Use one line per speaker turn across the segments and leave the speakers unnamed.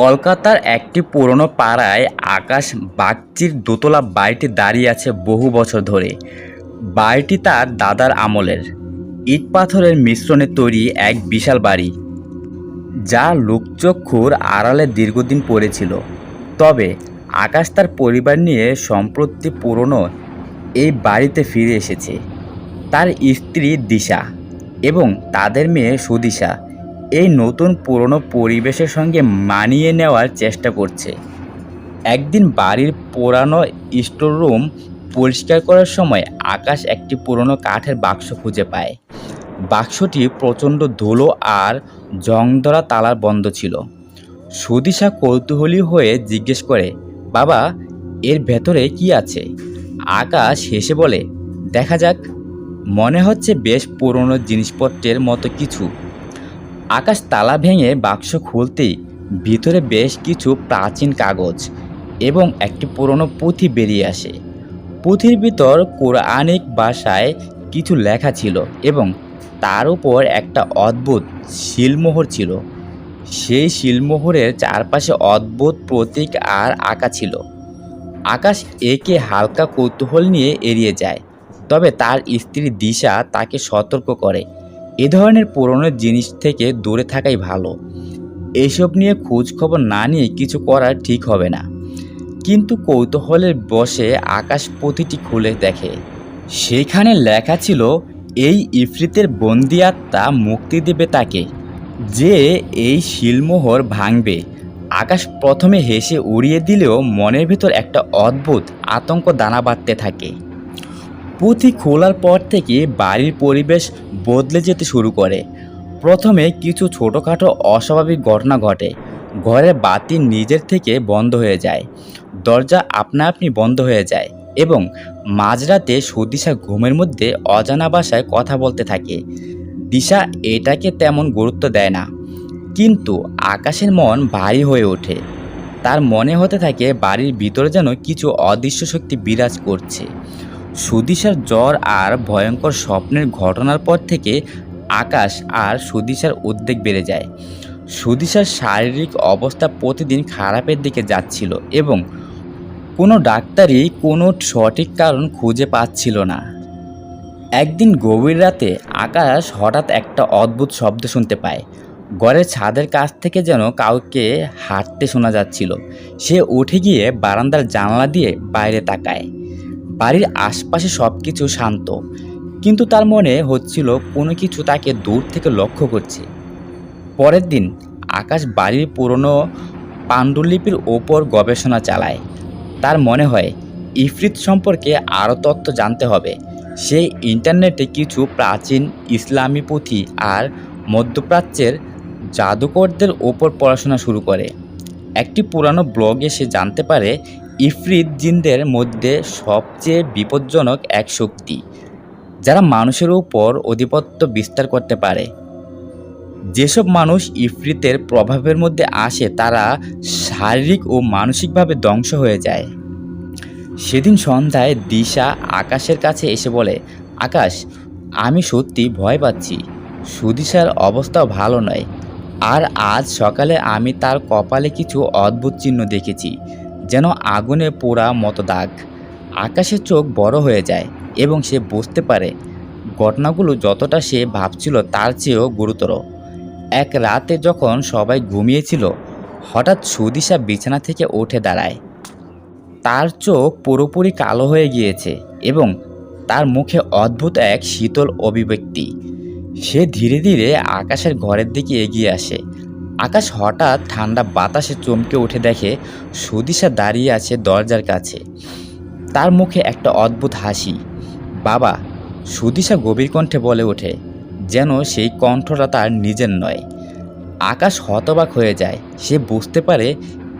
কলকাতার একটি পুরনো পাড়ায় আকাশ বাগচির দোতলা বাড়িটি দাঁড়িয়ে আছে বহু বছর ধরে। বাড়িটি তার দাদার আমলের। ইট পাথরের মিশ্রণে তৈরি এক বিশাল বাড়ি, যা লোকচক্ষুর আড়ালে দীর্ঘদিন পড়েছিল। তবে আকাশ তার পরিবার নিয়ে সম্প্রতি পুরনো এই বাড়িতে ফিরে এসেছে। তার স্ত্রী দিশা এবং তাদের মেয়ে সুদিশা এই নতুন পুরনো পরিবেশের সঙ্গে মানিয়ে নেওয়ার চেষ্টা করছে। একদিন বাড়ির পুরানো স্টোর রুম পরিষ্কার করার সময় আকাশ একটি পুরনো কাঠের বাক্স খুঁজে পায়। বাক্সটি প্রচণ্ড ধুলো আর জংধরা তালার বন্ধ ছিল। সুদিশা কৌতূহলী হয়ে জিজ্ঞেস করে, বাবা, এর ভেতরে কি আছে? আকাশ হেসে বলে, দেখা যাক। মনে হচ্ছে বেশ পুরনো জিনিসপত্রের মতো কিছু। আকাশ তালা ভেঙে বাক্স খুলতেই ভিতরে বেশ কিছু প্রাচীন কাগজ এবং একটি পুরনো পুঁথি বেরিয়ে আসে। পুঁথির ভিতর কোরআনিক ভাষায় কিছু লেখা ছিল এবং তার উপর একটা অদ্ভুত শিলমোহর ছিল। সেই শিলমোহরের চারপাশে অদ্ভুত প্রতীক আর আঁকা ছিল। আকাশ একে হালকা কৌতূহল নিয়ে এড়িয়ে যায়, তবে তার স্ত্রী দিশা তাকে সতর্ক করে। এ ধরনের পুরনো জিনিস থেকে দূরে থাকাই ভালো। এসব নিয়ে খোঁজ খবর না নিয়ে কিছু করা ঠিক হবে না। কিন্তু কৌতূহলের বসে আকাশ প্রতিটি খুলে দেখে। সেখানে লেখা ছিল, এই ইফরিতের বন্দি আত্মা মুক্তি দেবে তাকে, যে এই শিলমোহর ভাঙবে। আকাশ প্রথমে হেসে উড়িয়ে দিলেও মনের ভেতর একটা অদ্ভুত আতঙ্ক দানা বাঁধতে থাকে। পুঁথি খোলার পর থেকে বাড়ির পরিবেশ বদলে যেতে শুরু করে। প্রথমে কিছু ছোটোখাটো অস্বাভাবিক ঘটনা ঘটে। ঘরের বাতি নিজের থেকে বন্ধ হয়ে যায়। দরজা আপনা আপনি বন্ধ হয়ে যায় এবং মাঝরাতে সুদিশা ঘুমের মধ্যে অজানা ভাষায় কথা বলতে থাকে। দিশা এটাকে তেমন গুরুত্ব দেয় না। কিন্তু আকাশের মন ভারী হয়ে ওঠে। তার মনে হতে থাকে বাড়ির ভিতরে যেন কিছু অদৃশ্য শক্তি বিরাজ করছে। সুদিশার জ্বর আর ভয়ঙ্কর স্বপ্নের ঘটনার পর থেকে আকাশ আর সুদিশার উদ্বেগ বেড়ে যায়। সুদিশার শারীরিক অবস্থা প্রতিদিন খারাপের দিকে যাচ্ছিল এবং কোনো ডাক্তারই কোনো সঠিক কারণ খুঁজে পাচ্ছিল না। একদিন গভীর রাতে আকাশ হঠাৎ একটা অদ্ভুত শব্দ শুনতে পায়। ঘরের ছাদের কাছ থেকে যেন কাউকে হাঁটতে শোনা যাচ্ছিল। সে উঠে গিয়ে বারান্দার জানলা দিয়ে বাইরে তাকায়। বাড়ির আশপাশে সব কিছু শান্ত। কিন্তু তার মনে হচ্ছিল কোনো কিছু তাকে দূর থেকে লক্ষ্য করছে। পরের দিন আকাশ বাড়ির পুরনো পাণ্ডুলিপির ওপর গবেষণা চালায়। তার মনে হয়, ইফরিত সম্পর্কে আরও তথ্য জানতে হবে। সে ইন্টারনেটে কিছু প্রাচীন ইসলামী পুঁথি আর মধ্যপ্রাচ্যের জাদুকরদের ওপর পড়াশোনা শুরু করে। একটি পুরানো ব্লগে সে জানতে পারে ইফরিত জিনদের মধ্যে সবচেয়ে বিপজ্জনক এক শক্তি, যারা মানুষের উপর আধিপত্য বিস্তার করতে পারে। যেসব মানুষ ইফরিতের প্রভাবের মধ্যে আসে, তারা শারীরিক ও মানসিকভাবে ধ্বংস হয়ে যায়। সেদিন সন্ধ্যায় দিশা আকাশের কাছে এসে বলে, আকাশ, আমি সত্যি ভয় পাচ্ছি। সুদিশার অবস্থাও ভালো নয়। আর আজ সকালে আমি তার কপালে কিছু অদ্ভুত চিহ্ন দেখেছি। যেন আগুনে পোড়া মতো দাগ। আকাশের চোখ বড় হয়ে যায় এবং সে বুঝতে পারে ঘটনাগুলো যতটা সে ভাবছিল তার চেয়েও গুরুতর। এক রাতে যখন সবাই ঘুমিয়েছিল, হঠাৎ সুদিশা বিছানা থেকে উঠে দাঁড়ায়। তার চোখ পুরোপুরি কালো হয়ে গিয়েছে এবং তার মুখে অদ্ভুত এক শীতল অভিব্যক্তি। সে ধীরে ধীরে আকাশের ঘরের দিকে এগিয়ে আসে। আকাশ হঠাৎ ঠান্ডা বাতাসে চমকে উঠে দেখে সুদিশা দাঁড়িয়ে আছে দরজার কাছে। তার মুখে একটা অদ্ভুত হাসি। বাবা, সুদিশা গভীর কণ্ঠে বলে ওঠে, যেন সেই কণ্ঠটা তার নিজের নয়। আকাশ হতবাক হয়ে যায়। সে বুঝতে পারে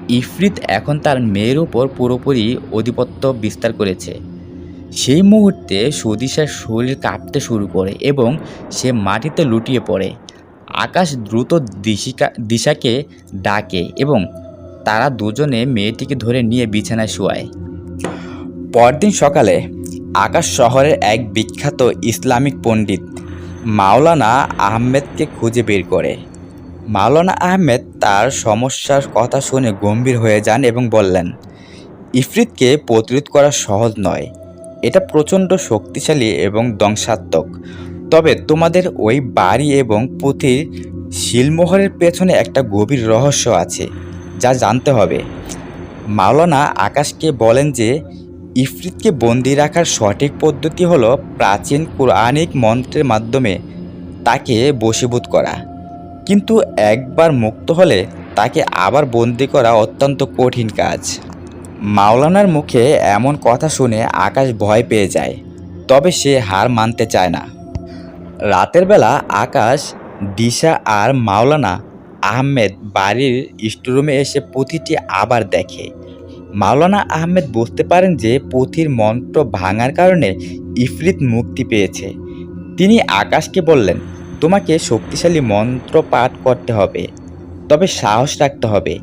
ইফরিত এখন তার মেয়ের উপর পুরোপুরি আধিপত্য বিস্তার করেছে। সেই মুহূর্তে সুদিশার শরীর কাঁপতে শুরু করে এবং সে মাটিতে লুটিয়ে পড়ে। আকাশ দ্রুত দিশিকা, দিশাকে ডাকে এবং তারা দুজনে মেয়েটিকে ধরে নিয়ে বিছানায় শোয়ায়। পরদিন সকালে আকাশ শহরের এক বিখ্যাত ইসলামিক পণ্ডিত মাওলানা আহমেদকে খুঁজে বের করে। মাওলানা আহমেদ তার সমস্যার কথা শুনে গম্ভীর হয়ে যান এবং বললেন, ইফরিতকে প্রতিরোধ করা সহজ নয়। এটা প্রচণ্ড শক্তিশালী এবং ধ্বংসাত্মক। তবে তোমাদের ওই বাড়ি এবং পুঁথির শিলমোহরের পেছনে একটা গভীর রহস্য আছে, যা জানতে হবে। মাওলানা আকাশকে বলেন যে, ইফরিতকে বন্দি রাখার সঠিক পদ্ধতি হলো প্রাচীন কোরআনিক মন্ত্রের মাধ্যমে তাকে বশীভূত করা। কিন্তু একবার মুক্ত হলে তাকে আবার বন্দি করা অত্যন্ত কঠিন কাজ। মাওলানার মুখে এমন কথা শুনে আকাশ ভয় পেয়ে যায়, তবে সে হার মানতে চায় না। রাতের বেলা আকাশ, দিশা আর মাওলানা আহমেদ বাড়ির স্টোরুমে এসে পুঁথিটি আবার দেখে। মাওলানা আহমেদ বুঝতে পারেন যে পুঁথির মন্ত্র ভাঙার কারণে ইফরিত মুক্তি পেয়েছে। তিনি আকাশকে বললেন, তোমাকে শক্তিশালী মন্ত্র পাঠ করতে হবে, তবে সাহস রাখতে হবে।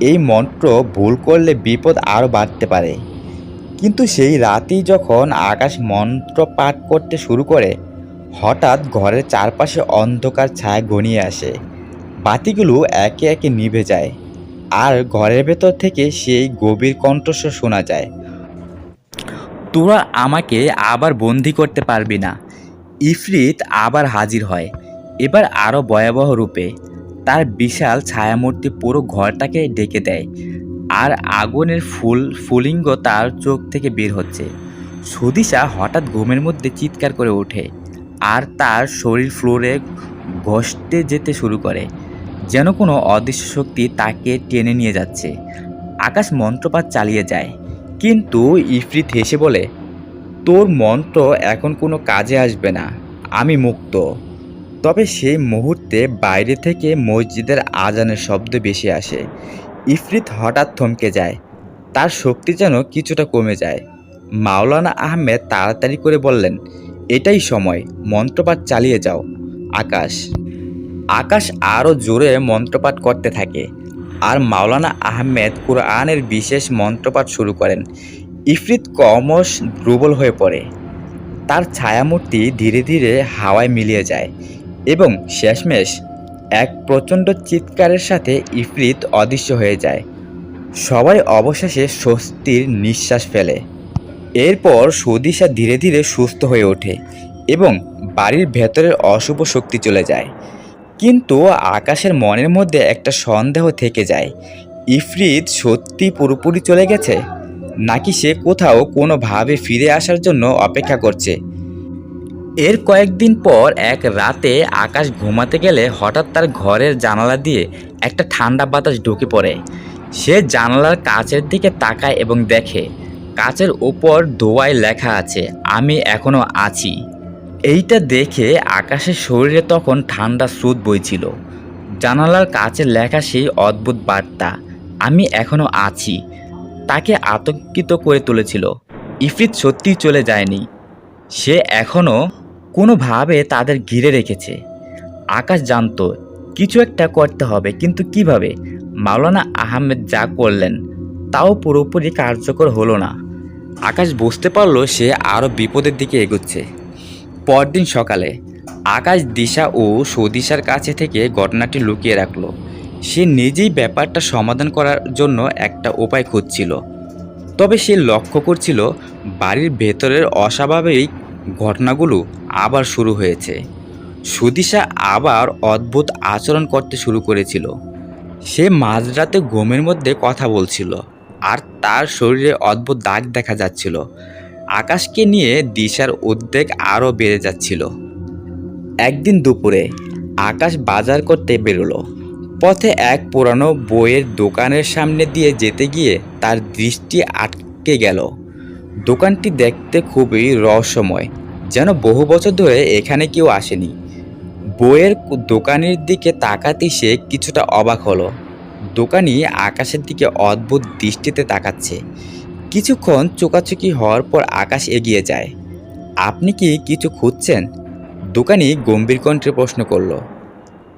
এই মন্ত্র ভুল করলে বিপদ আরও বাড়তে পারে। কিন্তু সেই রাতেই যখন আকাশ মন্ত্র পাঠ করতে শুরু করে হঠাৎ ঘরের চারপাশে অন্ধকার ছায়া ঘনিয়ে আসে। বাতিগুলো একে একে নিভে যায়। আর ঘরের ভেতর থেকে সেই গভীর কণ্ঠস্বর শোনা যায়। তোরা আমাকে আবার বন্দি করতে পারবি না। ইফরিত আবার হাজির হয়। এবার আরও ভয়াবহ রূপে। তার বিশাল ছায়ামূর্তি পুরো ঘরটাকে ডেকে দেয়। আর আগুনের ফুল, ফুলিঙ্গ তার চোখ থেকে বের হচ্ছে। সদিশা হঠাৎ ঘুমের মধ্যে চিৎকার করে ওঠে। আর তার শরীর ফ্লোরে ঘষতে যেতে শুরু করে, যেন কোনো অদৃশ্য শক্তি তাকে টেনে নিয়ে যাচ্ছে। আকাশ মন্ত্রপাত চালিয়ে যায়, কিন্তু ইফরিত হেসে বলে, তোর মন্ত্র এখন কোনো কাজে আসবে না, আমি মুক্ত। তবে সেই মুহূর্তে বাইরে থেকে মসজিদের আজানের শব্দ বেশি আসে। ইফরিত হঠাৎ থমকে যায়, তার শক্তি যেন কিছুটা কমে যায়। মাওলানা আহমেদ তাড়াতাড়ি করে বললেন এটাই সময়, মন্ত্রপাঠ চালিয়ে যাও। আকাশ। আকাশ আরও জোরে মন্ত্রপাঠ করতে থাকে। আর মাওলানা আহমেদ কোরআনের বিশেষ মন্ত্রপাঠ শুরু করেন। ইফরিত ক্রমশ দুর্বল হয়ে পড়ে। তার ছায়ামূর্তি ধীরে ধীরে হাওয়ায় মিলিয়ে যায় এবং শেষমেশ এক প্রচণ্ড চিৎকারের সাথে ইফরিত অদৃশ্য হয়ে যায়। সবাই অবশেষে স্বস্তির নিঃশ্বাস ফেলে। এরপর সদিশা ধীরে ধীরে সুস্থ হয়ে ওঠে এবং বাড়ির ভেতরের অশুভ শক্তি চলে যায়। কিন্তু আকাশের মনের মধ্যে একটা সন্দেহ থেকে যায়, ইফরিত সত্যি পুরোপুরি চলে গেছে? নাকি সে কোথাও কোনোভাবে ফিরে আসার জন্য অপেক্ষা করছে? এর কয়েকদিন পর এক রাতে আকাশ ঘুমাতে গেলে হঠাৎ তার ঘরের জানালা দিয়ে একটা ঠান্ডা বাতাস ঢুকে পড়ে। সে জানালার কাছের দিকে তাকায় এবং দেখে কাচের ওপর দোয়ায় লেখা আছে, আমি এখনও আছি। এইটা দেখে আকাশের শরীরে তখন ঠান্ডা স্রোত বইছিল। জানালার কাছে লেখা সেই অদ্ভুত বার্তা, আমি এখনও আছি। তাকে আতঙ্কিত করে তুলেছিল। ইফরিত সত্যিই চলে যায়নি। সে এখনও কোনোভাবে তাদের ঘিরে রেখেছে। আকাশ জানত, কিছু একটা করতে হবে, কিন্তু কীভাবে? মাওলানা আহমেদ যা করলেন তাও পুরোপুরি কার্যকর হলো না। আকাশ বুঝতে পারল সে আরও বিপদের দিকে এগোচ্ছে। পরদিন সকালে আকাশ দিশা ও সদিশার কাছে থেকে ঘটনাটি লুকিয়ে রাখল। সে নিজেই ব্যাপারটা সমাধান করার জন্য একটা উপায় খুঁজছিল। তবে সে লক্ষ্য করছিল বাড়ির ভেতরের অস্বাভাবিক ঘটনাগুলো আবার শুরু হয়েছে। সুদিশা আবার অদ্ভুত আচরণ করতে শুরু করেছিল। সে মাঝরাতে ঘুমের মধ্যে কথা বলছিল। আর তার শরীরে অদ্ভুত দাগ দেখা যাচ্ছিল। আকাশকে নিয়ে দিশার উদ্বেগ আরও বেড়ে যাচ্ছিল। একদিন দুপুরে আকাশ বাজার করতে বেরোলো। পথে এক পুরানো বইয়ের দোকানের সামনে দিয়ে যেতে গিয়ে তার দৃষ্টি আটকে গেল। দোকানটি দেখতে খুবই রহস্যময়, যেন বহু বছর ধরে এখানে কেউ আসেনি। বইয়ের দোকানের দিকে তাকাতেই সে কিছুটা অবাক হলো। দোকানি আকাশের দিকে অদ্ভুত দৃষ্টিতে তাকাচ্ছে। কিছুক্ষণ চোকাচুকি হওয়ার পর আকাশ এগিয়ে যায়। আপনি কি কিছু খুঁজছেন? দোকানি গম্ভীর কণ্ঠে প্রশ্ন করল।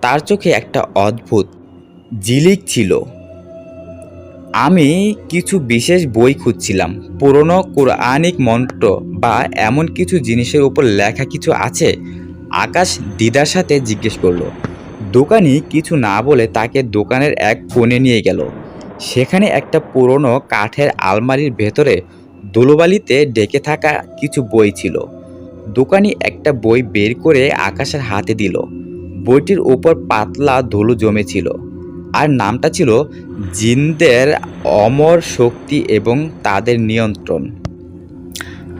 তার চোখে একটা অদ্ভুত জিলিক ছিল। আমি কিছু বিশেষ বই খুঁজছিলাম, পুরনো কোরআনিক মন্ত্র বা এমন কিছু জিনিসের উপর লেখা কিছু আছে? আকাশ দিদার সাথে জিজ্ঞেস করল। দোকানি কিছু না বলে তাকে দোকানের এক কোণে নিয়ে গেল। সেখানে একটা পুরনো কাঠের আলমারির ভেতরে ধুলোবালিতে ডেকে থাকা কিছু বই ছিল। দোকানি একটা বই বের করে আকাশের হাতে দিল। বইটির উপর পাতলা ধুলো জমেছিল। আর নামটা ছিল জিনদের অমর শক্তি এবং তাদের নিয়ন্ত্রণ।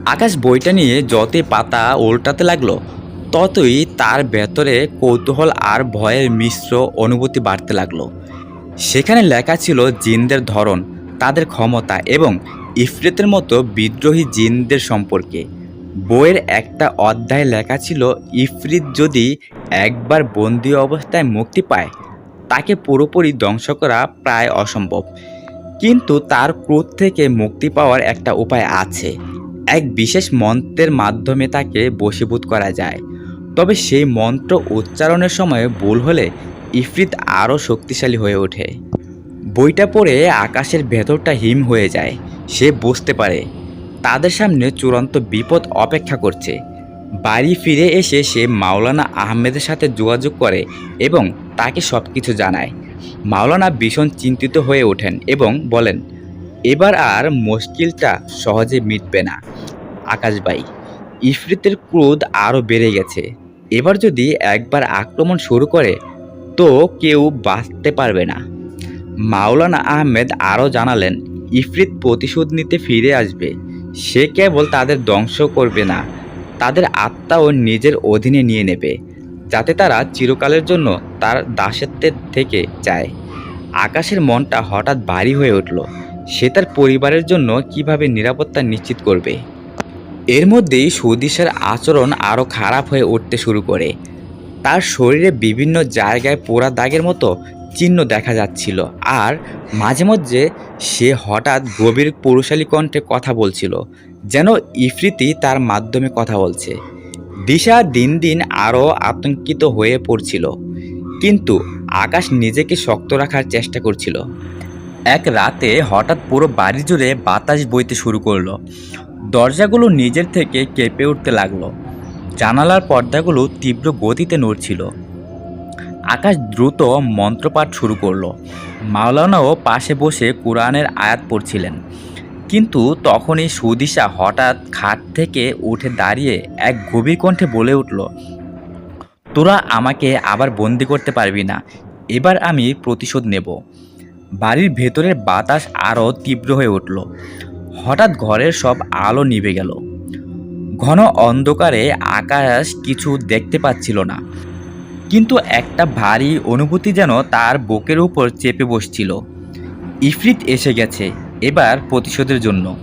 আকাশ বইটা নিয়ে যতই পাতা উল্টাতে লাগল ততই তার ভেতরে কৌতূহল আর ভয়ের মিশ্র অনুভূতি বাড়তে লাগল। সেখানে লেখা ছিল জিনদের ধরন, তাদের ক্ষমতা এবং ইফরিতের মতো বিদ্রোহী জিনদের সম্পর্কে। বইয়ের একটা অধ্যায় লেখা ছিল, ইফরিত যদি একবার বন্দি অবস্থায় মুক্তি পায়, তাকে পুরোপুরি ধ্বংস করা প্রায় অসম্ভব। কিন্তু তার ক্রোধ থেকে মুক্তি পাওয়ার একটা উপায় আছে। এক বিশেষ মন্ত্রের মাধ্যমে তাকে বশীভূত করা যায়। তবে সেই মন্ত্র উচ্চারণের সময় ভুল হলে ইফরিত আরও শক্তিশালী হয়ে ওঠে। বইটা পড়ে আকাশের ভেতরটা হিম হয়ে যায়। সে বুঝতে পারে, তাদের সামনে চূড়ান্ত বিপদ অপেক্ষা করছে। বাড়ি ফিরে এসে সে মাওলানা আহমেদের সাথে যোগাযোগ করে এবং তাকে সব কিছু জানায়। মাওলানা ভীষণ চিন্তিত হয়ে ওঠেন এবং বলেন, এবার আর মুশকিলটা সহজে মিটবে না আকাশবাই ইফরিতের ক্রোধ আরও বেড়ে গেছে। এবার যদি একবার আক্রমণ শুরু করে, তো কেউ বাঁচতে পারবে না। মাওলানা আহমেদ আরও জানালেন, ইফরিত প্রতিশোধ নিতে ফিরে আসবে। সে কেবল তাদের ধ্বংস করবে না, তাদের আত্মাও নিজের অধীনে নিয়ে নেবে, যাতে তারা চিরকালের জন্য তার দাসত্বের থেকে যায়। আকাশের মনটা হঠাৎ ভারী হয়ে উঠল, সে তার পরিবারের জন্য কীভাবে নিরাপত্তা নিশ্চিত করবে? এর মধ্যেই সুদিশার আচরণ আরও খারাপ হয়ে উঠতে শুরু করে। তার শরীরে বিভিন্ন জায়গায় পোড়া দাগের মতো চিহ্ন দেখা যাচ্ছিল। আর মাঝে মধ্যে সে হঠাৎ গভীর পুরুষালী কণ্ঠে কথা বলছিল, যেন ইফরিতি তার মাধ্যমে কথা বলছে। দিশা দিন দিন আরও আতঙ্কিত হয়ে পড়ছিল, কিন্তু আকাশ নিজেকে শক্ত রাখার চেষ্টা করছিল। এক রাতে হঠাৎ পুরো বাড়ি জুড়ে বাতাস বইতে শুরু করল। দরজাগুলো নিজের থেকে কেঁপে উঠতে লাগল। জানালার পর্দাগুলো তীব্র গতিতে নড়ছিল। আকাশ দ্রুত মন্ত্রপাঠ শুরু করল। মাওলানাও পাশে বসে কোরআনের আয়াত পড়ছিলেন। কিন্তু তখনই সুদিশা হঠাৎ খাট থেকে উঠে দাঁড়িয়ে এক গভীর কণ্ঠে বলে উঠল, তোরা আমাকে আবার বন্দি করতে পারবি না। এবার আমি প্রতিশোধ নেব। বাড়ির ভেতরের বাতাস আরও তীব্র হয়ে উঠল। হঠাৎ ঘরের সব আলো নিভে গেল। ঘন অন্ধকারে আকাশ কিছু দেখতে পাচ্ছিল না। কিন্তু একটা ভারী অনুভূতি যেন তার বুকের উপর চেপে বসছিল। ইফরিত এসে গেছে এবার প্রতিশোধের জন্য।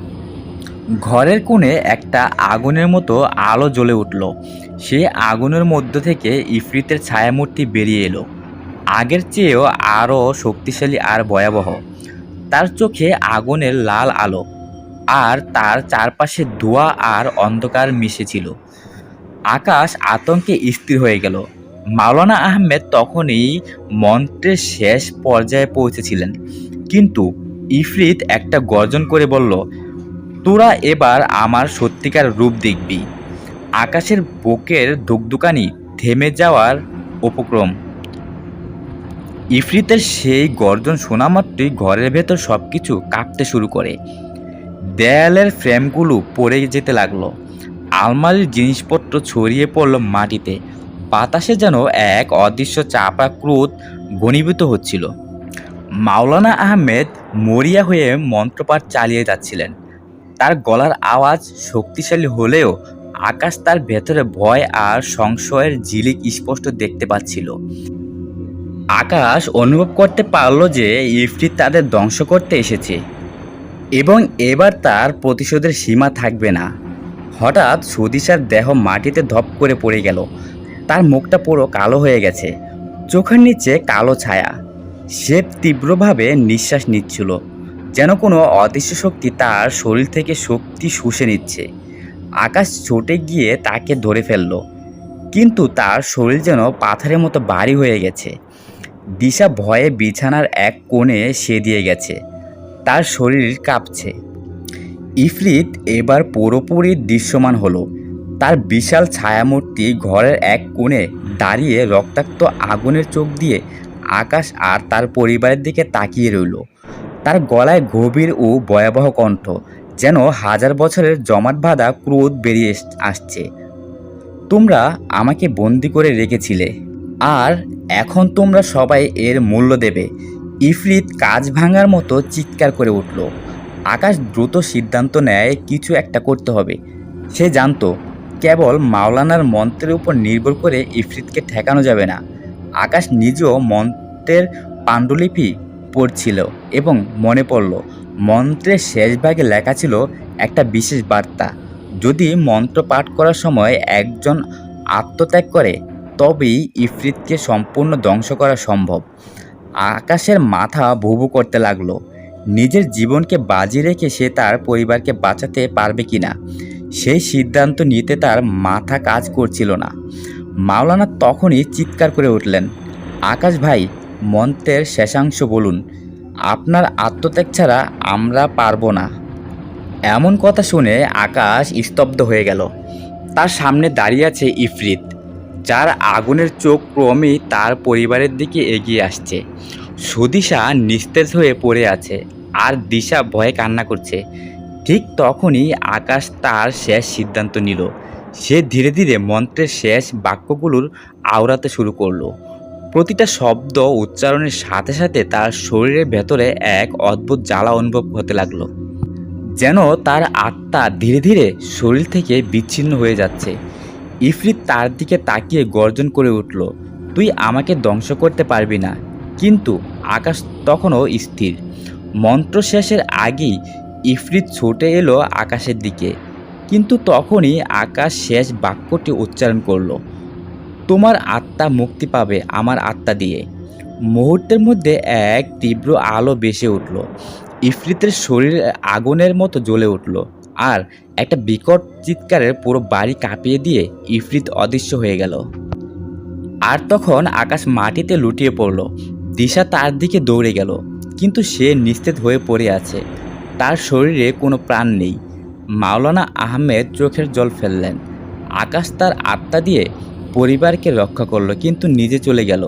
ঘরের কোণে একটা আগুনের মতো আলো জ্বলে উঠল। সে আগুনের মধ্য থেকে ইফরিতের ছায়ামূর্তি বেরিয়ে এলো। আগের চেয়েও আরও শক্তিশালী আর ভয়াবহ। তার চোখে আগুনের লাল আলো। আর তার চারপাশে ধোঁয়া আর অন্ধকার মিশেছিল। আকাশ আতঙ্কে স্থির হয়ে গেল। মাওলানা আহমেদ তখনই মন্ত্রের শেষ পর্যায়ে পৌঁছেছিলেন। কিন্তু ইফরিত একটা গর্জন করে বলল, তোরা এবার আমার সত্যিকার রূপ দেখবি। আকাশের বুকের দুকদুকানি থেমে যাওয়ার উপক্রম। ইফরিতের সেই গর্জন শোনা মাত্রই ঘরের ভেতর সব কিছু কাঁপতে শুরু করে। দেয়ালের ফ্রেমগুলো পড়ে যেতে লাগল। আলমারির জিনিসপত্র ছড়িয়ে পড়ল মাটিতে। বাতাসে যেন এক অদৃশ্য চাপা ক্রোধ ঘনীভূত হচ্ছিল। মাওলানা আহমেদ মরিয়া হয়ে মন্ত্রপাঠ চালিয়ে যাচ্ছিলেন। তার গলার আওয়াজ শক্তিশালী হলেও আকাশ তার ভেতরে ভয় আর সংশয়ের ঝিলিক স্পষ্ট দেখতে পাচ্ছিল। আকাশ অনুভব করতে পারল যে ইফটি তাদের ধ্বংস করতে এসেছে। এবং এবার তার প্রতিশোধের সীমা থাকবে না। হঠাৎ সুদিশার দেহ মাটিতে ধপ করে পড়ে গেল। তার মুখটা পুরো কালো হয়ে গেছে। চোখের নিচে কালো ছায়া। সে তীব্রভাবে নিঃশ্বাস নিচ্ছিল, যেন কোনো অদৃশ্য শক্তি তার শরীর থেকে শক্তি শুষে নিচ্ছে। আকাশ ছুটে গিয়ে তাকে ধরে ফেলল, কিন্তু তার শরীর যেন পাথরের মতো বাড়ি হয়ে গেছে। দিশা ভয়ে বিছানার এক কোণে সে দিয়ে গেছে। তার শরীর কাঁপছে। ইফরিত এবার পুরোপুরি দৃশ্যমান হলো। তার বিশাল ছায়ামূর্তি ঘরের এক কোণে দাঁড়িয়ে রক্তাক্ত আগুনের চোখ দিয়ে আকাশ আর তার পরিবারের দিকে তাকিয়ে রইল। তার গলায় গভীর ও ভয়াবহ কণ্ঠ, যেন হাজার বছরের জমাট বাঁধা ক্রোধ বেরিয়ে আসছে। তোমরা আমাকে বন্দি করে রেখেছিলে, আর এখন তোমরা সবাই এর মূল্য দেবে। ইফরিত কাজ ভাঙার মতো চিৎকার করে উঠল। আকাশ দ্রুত সিদ্ধান্ত নেয় কিছু একটা করতে হবে। সে জানতো, কেবল মাওলানার মন্ত্রের উপর নির্ভর করে ইফরিতকে ঠেকানো যাবে না। আকাশ নিজেও মন্ত্রের পাণ্ডুলিপি পড়ছিল এবং মনে পড়ল, মন্ত্রের শেষ ভাগে লেখা ছিল একটা বিশেষ বার্তা। যদি মন্ত্র পাঠ করার সময় একজন আত্মত্যাগ করে, তবেই ইফরিতকে সম্পূর্ণ ধ্বংস করা সম্ভব। আকাশের মাথা ভুবু করতে লাগল। নিজের জীবনকে বাজি রেখে সে তার পরিবারকে বাঁচাতে পারবে কিনা, সেই সিদ্ধান্ত নিতে তার মাথা কাজ করছিল না। মাওলানা তখনই চিৎকার করে উঠলেন, আকাশ ভাই, মন্ত্রের শেষাংশ বলুন, আপনার আত্মত্যাগ ছাড়া আমরা পারব না। এমন কথা শুনে আকাশ স্তব্ধ হয়ে গেল। তার সামনে দাঁড়িয়ে আছে ইফরিত। যার আগুনের চোখ ক্রমেই তার পরিবারের দিকে এগিয়ে আসছে। সুদিশা নিস্তেজ হয়ে পড়ে আছে আর দিশা ভয়ে কান্না করছে। ঠিক তখনই আকাশ তার শেষ সিদ্ধান্ত নিল। সে ধীরে ধীরে মন্ত্রের শেষ বাক্যগুলোর আওড়াতে শুরু করল। প্রতিটা শব্দ উচ্চারণের সাথে সাথে তার শরীরের ভেতরে এক অদ্ভুত জ্বালা অনুভব হতে লাগল। যেন তার আত্মা ধীরে ধীরে শরীর থেকে বিচ্ছিন্ন হয়ে যাচ্ছে। ইফরিত তার দিকে তাকিয়ে গর্জন করে উঠল, তুই আমাকে ধ্বংস করতে পারবি না। কিন্তু আকাশ তখনও স্থির। মন্ত্র শেষের আগেই ইফরিত ছুটে এলো আকাশের দিকে। কিন্তু তখনই আকাশ শেষ বাক্যটি উচ্চারণ করল, তোমার আত্মা মুক্তি পাবে আমার আত্মা দিয়ে। মুহূর্তের মধ্যে এক তীব্র আলো বেসে উঠল। ইফরিতের শরীর আগুনের মতো জ্বলে উঠল। আর একটা বিকট চিৎকারের পুরো বাড়ি কাঁপিয়ে দিয়ে ইফরিত অদৃশ্য হয়ে গেল। আর তখন আকাশ মাটিতে লুটিয়ে পড়ল। দিশা তার দিকে দৌড়ে গেল, কিন্তু সে নিস্তেজ হয়ে পড়ে আছে। তার শরীরে কোনো প্রাণ নেই। মাওলানা আহমেদ চোখের জল ফেললেন। আকাশ তার আত্মা দিয়ে পরিবারকে রক্ষা করল, কিন্তু নিজে চলে গেল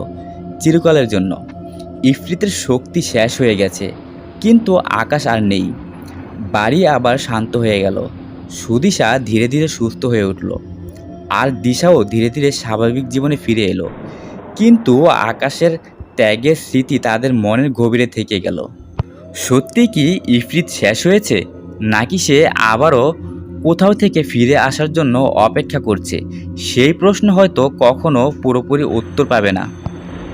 চিরকালের জন্য। ইফরিতের শক্তি শেষ হয়ে গেছে, কিন্তু আকাশ আর নেই। বাড়ি আবার শান্ত হয়ে গেল। সুদিশা ধীরে ধীরে সুস্থ হয়ে উঠল আর দিশাও ধীরে ধীরে স্বাভাবিক জীবনে ফিরে এলো। কিন্তু আকাশের ত্যাগের স্মৃতি তাদের মনের গভীরে থেকে গেল। সত্যি কি ইফরিত শেষ হয়েছে? নাকি সে আবারও কোথাও থেকে ফিরে আসার জন্য অপেক্ষা করছে? সেই প্রশ্ন হয়তো কখনো পুরোপুরি উত্তর পাবে না।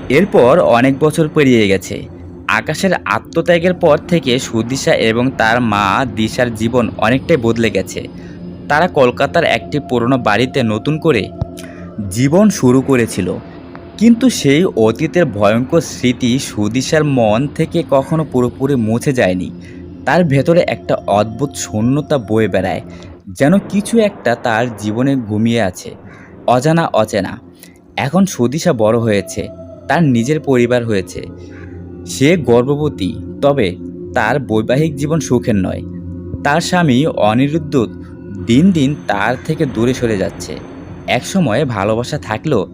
এরপর অনেক বছর পেরিয়ে গেছে। আকাশের আত্মত্যাগের পর থেকে সুদিশা এবং তার মা দিশার জীবন অনেকটাই বদলে গেছে। তারা কলকাতার একটি পুরনো বাড়িতে নতুন করে জীবন শুরু করেছিল। কিন্তু সেই অতীতের ভয়ঙ্কর স্মৃতি সুদিশার মন থেকে কখনো পুরোপুরি মুছে যায়নি। তার ভেতরে একটা অদ্ভুত শূন্যতা বয়ে বেড়ায়, যেন কিছু একটা তার জীবনে ঘুমিয়ে আছে অজানা অচেনা এখন সুদিশা বড় হয়েছে, তার নিজের পরিবার হয়েছে। সে গর্ভবতী, তবে তার বৈবাহিক জীবন সুখের নয়। তার স্বামী অনিরুদ্ধ দিন দিন তার থেকে দূরে সরে যাচ্ছে। একসময় ভালোবাসা থাকলেও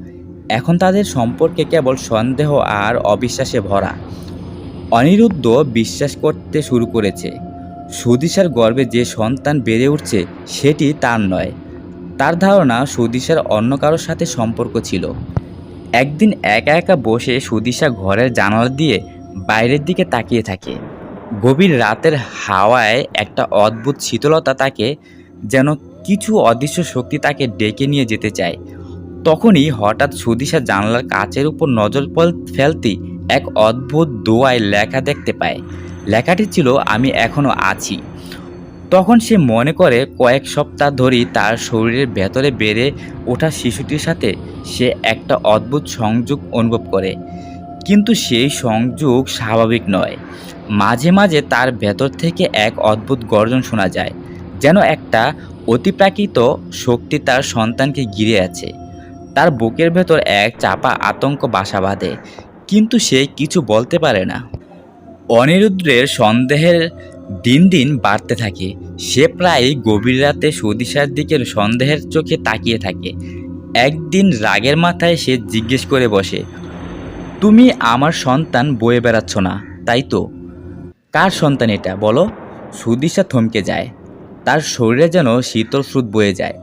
এখন তাদের সম্পর্কে কেবল সন্দেহ আর অবিশ্বাসে ভরা। অনিরুদ্ধ বিশ্বাস করতে শুরু করেছে। সুদিশার গর্ভে যে সন্তান বেড়ে উঠছে, সেটি তার নয়। তার ধারণা সুদিশার অন্য কারোর সাথে সম্পর্ক ছিল। একদিন একা একা বসে সুদিশা ঘরের জানালা দিয়ে বাইরের দিকে তাকিয়ে থাকে। গভীর রাতের হাওয়ায় একটা অদ্ভুত শীতলতা তাকে যেন কিছু অদৃশ্য শক্তি তাকে ডেকে নিয়ে যেতে চায়। তখনই হঠাৎ সুদিশা জানলার কাচের উপর নজর ফেলতেই এক অদ্ভুত দোয়ায় লেখা দেখতে পায়। লেখাটি ছিল, আমি এখনও আছি। তখন সে মনে করে, কয়েক সপ্তাহ ধরেই তার শরীরের ভেতরে বেড়ে ওঠা শিশুটির সাথে সে একটা অদ্ভুত সংযোগ অনুভব করে। কিন্তু সেই সংযোগ স্বাভাবিক নয়। মাঝে মাঝে তার ভেতর থেকে এক অদ্ভুত গর্জন শোনা যায়, যেন একটা অতিপ্রাকৃত শক্তি তার সন্তানকে ঘিরে আছে। তার বুকের ভেতর এক চাপা আতঙ্ক বাসা বাঁধে, কিন্তু সে কিছু বলতে পারে না। অনিরুদ্রের সন্দেহের দিন দিন বাড়তে থাকে। সে প্রায় গভীর রাতে সদিশার দিকে সন্দেহের চোখে তাকিয়ে থাকে। একদিন রাগের মাথায় সে জিজ্ঞেস করে বসে তুমি আমার সন্তান বয়ে বেড়াচ্ছ না, তাই তো? কার সন্তান এটা, বলো? সুদিশা থমকে যায়। তার শরীরে যেন শীতল স্রোত বয়ে যায়।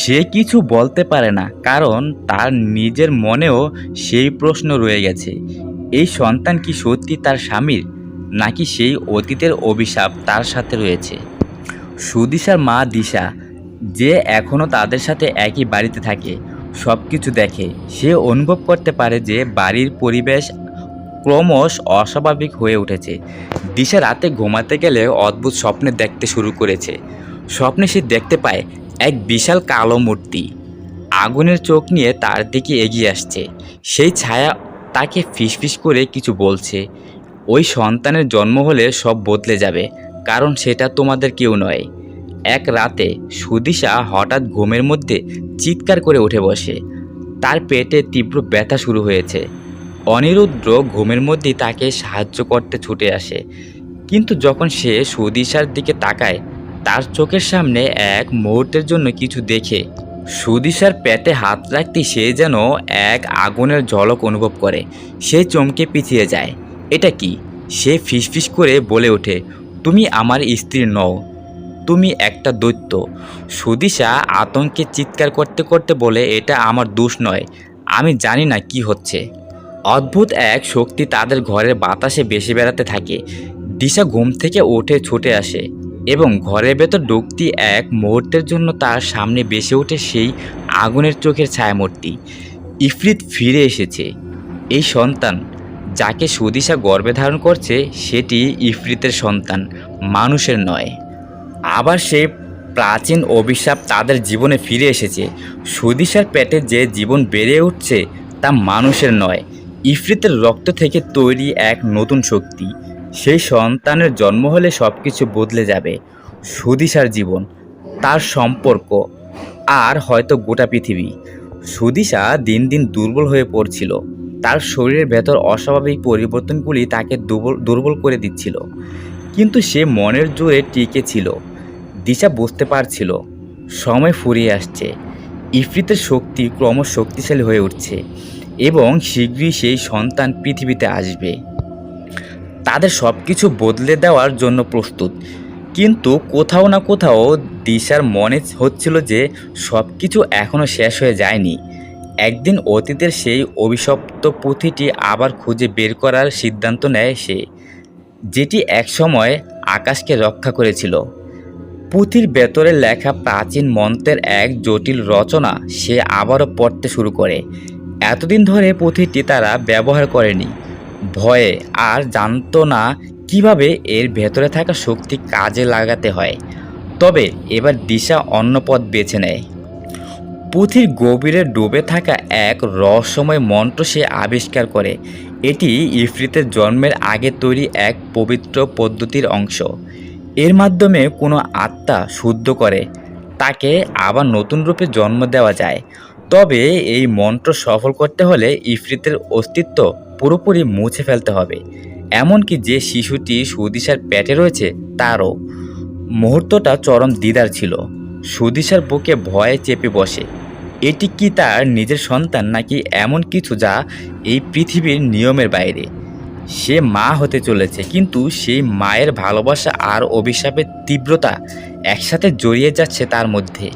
সে কিছু বলতে পারে না, কারণ তার নিজের মনেও সেই প্রশ্ন রয়ে গেছে। এই সন্তান কি সত্যি তার স্বামীর, নাকি সেই অতীতের অভিশাপ তার সাথে রয়েছে? সুদিশার মা দিশা, যে এখনও তাদের সাথে একই বাড়িতে থাকে সব কিছু দেখে সে অনুভব করতে পারে যে বাড়ির পরিবেশ ক্রমশ অস্বাভাবিক হয়ে উঠেছে। দিশা রাতে ঘুমাতে গেলে অদ্ভুত স্বপ্নে দেখতে শুরু করেছে। স্বপ্নে সে দেখতে পায় এক বিশাল কালো মূর্তি। আগুনের চোখ নিয়ে তার দিকে এগিয়ে আসছে। সেই ছায়া তাকে ফিসফিস করে কিছু বলছে। ওই সন্তানের জন্ম হলে সব বদলে যাবে, কারণ সেটা তোমাদের কেউ নয়। এক রাতে সুদিশা হঠাৎ ঘুমের মধ্যে চিৎকার করে উঠে বসে। তার পেটে তীব্র ব্যথা শুরু হয়েছে। অনিরুদ্র ঘুমের মধ্যেই তাকে সাহায্য করতে ছুটে আসে। কিন্তু যখন সে সুদিশার দিকে তাকায়, তার চোখের সামনে এক মুহূর্তের জন্য কিছু দেখে সুদিশার পেটে হাত রাখতে সে যেন এক আগুনের ঝলক অনুভব করে। সে চমকে পিছিয়ে যায়। এটা কি? সে ফিসফিস করে বলে ওঠে, তুমি আমার স্ত্রী নও। তুমি একটা দৈত্য। সুদিশা আতঙ্কে চিৎকার করতে করতে বলে, এটা আমার দোষ নয়। আমি জানি না কি হচ্ছে। অদ্ভুত এক শক্তি তাদের ঘরের বাতাসে বেশি বেড়াতে থাকে। দিশা ঘুম থেকে উঠে ছুটে আসে এবং ঘরের ভেতর ঢুকতি এক মুহূর্তের জন্য তার সামনে বেসে ওঠে সেই আগুনের চোখের ছায়ামূর্তি। ইফরিত ফিরে এসেছে। এই সন্তান যাকে সুদিশা গর্ভে ধারণ করছে, সেটি ইফরিতের সন্তান, মানুষের নয়। আবার সেই প্রাচীন অভিশাপ তাদের জীবনে ফিরে এসেছে। সুদিশার পেটে যে জীবন বেড়ে উঠছে তা মানুষের নয়, ইফরিতের রক্ত থেকে তৈরি এক নতুন শক্তি। সেই সন্তানের জন্ম হলে সব কিছু বদলে যাবে, সুদিশার জীবন, তার সম্পর্ক, আর হয়তো গোটা পৃথিবী। সুদিশা দিন দিন দুর্বল হয়ে পড়ছিল। তার শরীরের ভেতর অস্বাভাবিক পরিবর্তনগুলি তাকে দুর্বল করে দিচ্ছিল। কিন্তু সে মনের জোরে টিকে ছিল। দিশা বুঝতে পারছিল, সময় ফুরিয়ে আসছে। ইফরিতের শক্তি ক্রমশ শক্তিশালী হয়ে উঠছে এবং শীঘ্রই সেই সন্তান পৃথিবীতে আসবে। তাদের সব কিছু বদলে দেওয়ার জন্য প্রস্তুত। কিন্তু কোথাও না কোথাও দিশার মনে হচ্ছিল যে সব কিছু এখনও শেষ হয়ে যায়নি। একদিন অতীতের সেই অভিশপ্ত পুঁথিটি আবার খুঁজে বের করার সিদ্ধান্ত নেয় সে। যেটি একসময় আকাশকে রক্ষা করেছিল। পুঁথির ভেতরে লেখা প্রাচীন মন্ত্রের এক জটিল রচনা সে আবারও পড়তে শুরু করে। এতদিন ধরে পুঁথিটি তারা ব্যবহার করেনি। ভয়ে আর জানতো না কীভাবে এর ভেতরে থাকা শক্তি কাজে লাগাতে হয়। তবে এবার দিশা অন্য পথ বেছে নেয়। পুঁথির গভীরে ডুবে থাকা এক রহস্যময় মন্ত্র সে আবিষ্কার করে। এটি ইফরিতের জন্মের আগে তৈরি এক পবিত্র পদ্ধতির অংশ। এর মাধ্যমে কোনো আত্মা শুদ্ধ করে, তাকে আবার নতুন রূপে জন্ম দেওয়া যায়। তবে এই মন্ত্র সফল করতে হলে ইফরিতের অস্তিত্ব পুরোপুরি মুছে ফেলতে হবে। এমনকি যে শিশুটি সুদিশার পেটে রয়েছে, তারও। মুহূর্তটা চরম দিদার ছিল। সুদিশার বুকে ভয়ে চেপে বসে। এটি কি তার নিজের সন্তান নাকি এমন কিছু যা এই পৃথিবীর নিয়মের বাইরে? সে মা হতে চলেছে, কিন্তু সেই মায়ের ভালোবাসা আর অভিশাপের তীব্রতা একসাথে জড়িয়ে যাচ্ছে তার মধ্যে।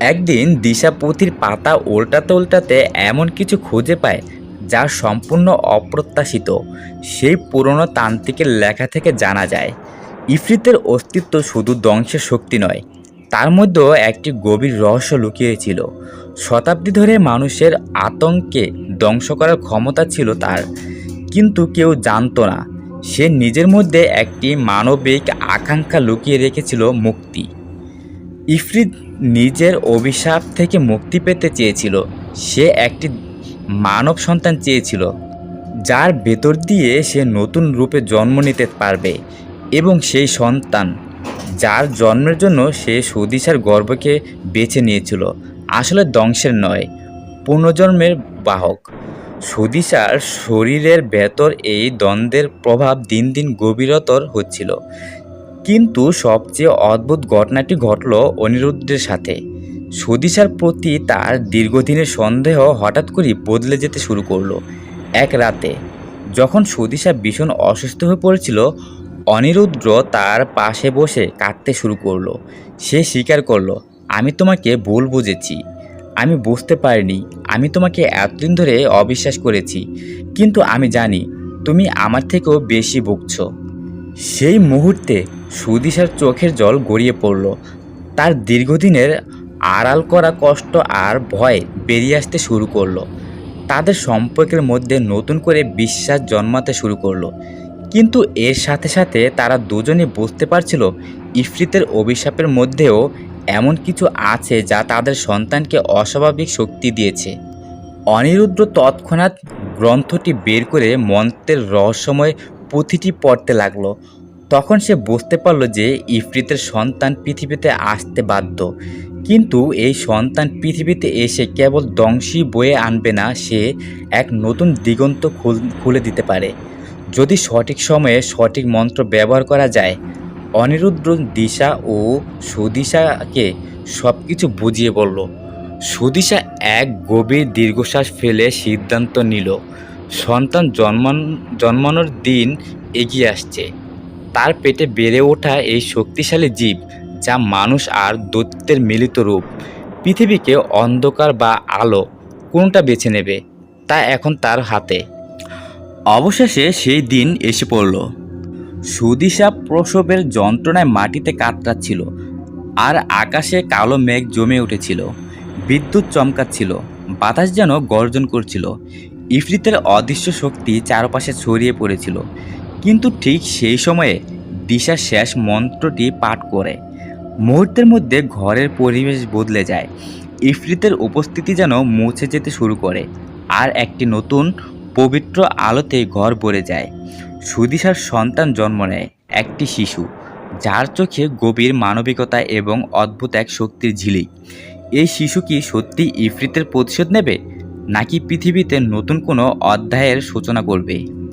একদিন দিশা পুঁথির পাতা উল্টাতে উল্টাতে এমন কিছু খুঁজে পায় যা সম্পূর্ণ অপ্রত্যাশিত। সেই পুরনো তান্ত্রিকের লেখা থেকে জানা যায়, ইফরিতের অস্তিত্ব শুধু ধ্বংসের শক্তি নয় তার মধ্যেও একটি গভীর রহস্য লুকিয়েছিল। শতাব্দী ধরে মানুষের আতঙ্কে ধ্বংস করার ক্ষমতা ছিল তার। কিন্তু কেউ জানতো না, সে নিজের মধ্যে একটি মানবিক আকাঙ্ক্ষা লুকিয়ে রেখেছিল মুক্তি। ইফরিদ নিজের অভিশাপ থেকে মুক্তি পেতে চেয়েছিল। সে একটি মানব সন্তান চেয়েছিল, যার ভেতর দিয়ে সে নতুন রূপে জন্ম নিতে পারবে এবং সেই সন্তান যার জন্মের জন্য সে সুদিশার গর্ভকে বেছে নিয়েছিল। আসলে ধ্বংসের নয়, পুনর্জন্মের বাহক। সুদিশার শরীরের ভেতর এই দ্বন্দ্বের প্রভাব দিন দিন গভীরতর হচ্ছিল। কিন্তু সবচেয়ে অদ্ভুত ঘটনাটি ঘটল অনিরুদ্ধের সাথে। সদিশার প্রতি তার দীর্ঘদিনের সন্দেহ হঠাৎ করেই বদলে যেতে শুরু করল। এক রাতে, যখন সদিশা ভীষণ অসুস্থ হয়ে পড়েছিল অনিরুদ্র তার পাশে বসে কাঁদতে শুরু করল। সে স্বীকার করল, আমি তোমাকে ভুল বুঝেছি। আমি বুঝতে পারিনি। আমি তোমাকে এতদিন ধরে অবিশ্বাস করেছি। কিন্তু আমি জানি তুমি আমার থেকেও বেশি ভুগছো। সেই মুহূর্তে সুদিশার চোখের জল গড়িয়ে পড়ল। তার দীর্ঘদিনের আড়াল করা কষ্ট আর ভয় বেরিয়ে আসতে শুরু করল। তাদের সম্পর্কের মধ্যে নতুন করে বিশ্বাস জন্মাতে শুরু করল। কিন্তু এর সাথে সাথে তারা দুজনে বুঝতে পারছিল ইফরিতের অভিশাপের মধ্যেও এমন কিছু আছে যা তাদের সন্তানকে অস্বাভাবিক শক্তি দিয়েছে। অনিরুদ্ধ তৎক্ষণাৎ গ্রন্থটি বের করে মন্ত্রের রহস্যময় পুঁথিটি পড়তে লাগল। তখন সে বুঝতে পারল যে ইফরিতের সন্তান পৃথিবীতে আসতে বাধ্য। কিন্তু এই সন্তান পৃথিবীতে এসে কেবল দংশী বয়ে আনবে না, সে এক নতুন দিগন্ত খুলে দিতে পারে। যদি সঠিক সময়ে সঠিক মন্ত্র ব্যবহার করা যায়, অনিরুদ্ধ দিশা ও সুদিশাকে সব কিছু বুঝিয়ে বলল। সুদিশা এক গভীর দীর্ঘশ্বাস ফেলে সিদ্ধান্ত নিল। সন্তান জন্মান, জন্মানোর দিন এগিয়ে আসছে। তার পেটে বেড়ে ওঠা এই শক্তিশালী জীব, যা মানুষ আর দৈত্যের মিলিত রূপ, পৃথিবীকে অন্ধকার বা আলো কোনটা বেছে নেবে, তা এখন তার হাতে। অবশেষে সেই দিন এসে পড়ল। সুদিশা প্রসবের যন্ত্রণায় মাটিতে কাতরাচ্ছিল আর আকাশে কালো মেঘ জমে উঠেছিল। বিদ্যুৎ চমকাচ্ছিল, বাতাস যেন গর্জন করছিল। ইফরিতের অদৃশ্য শক্তি চারপাশে ছড়িয়ে পড়েছিল। কিন্তু ঠিক সেই সময়ে দিশা শেষ মন্ত্রটি পাঠ করে। মুহূর্তের মধ্যে ঘরের পরিবেশ বদলে যায়। ইফরিতের উপস্থিতি যেন মুছে যেতে শুরু করে। আর একটি নতুন পবিত্র আলোতে ঘর ভরে যায়। সুদিশার সন্তান জন্ম নেয় একটি শিশু, যার চোখে গভীর মানবিকতা এবং অদ্ভুত এক শক্তির ঝিলিক। এই শিশু কি সত্যি ইফরিতের প্রতিশোধ নেবে, নাকি পৃথিবীতে নতুন কোনো অধ্যায়ের সূচনা করবে?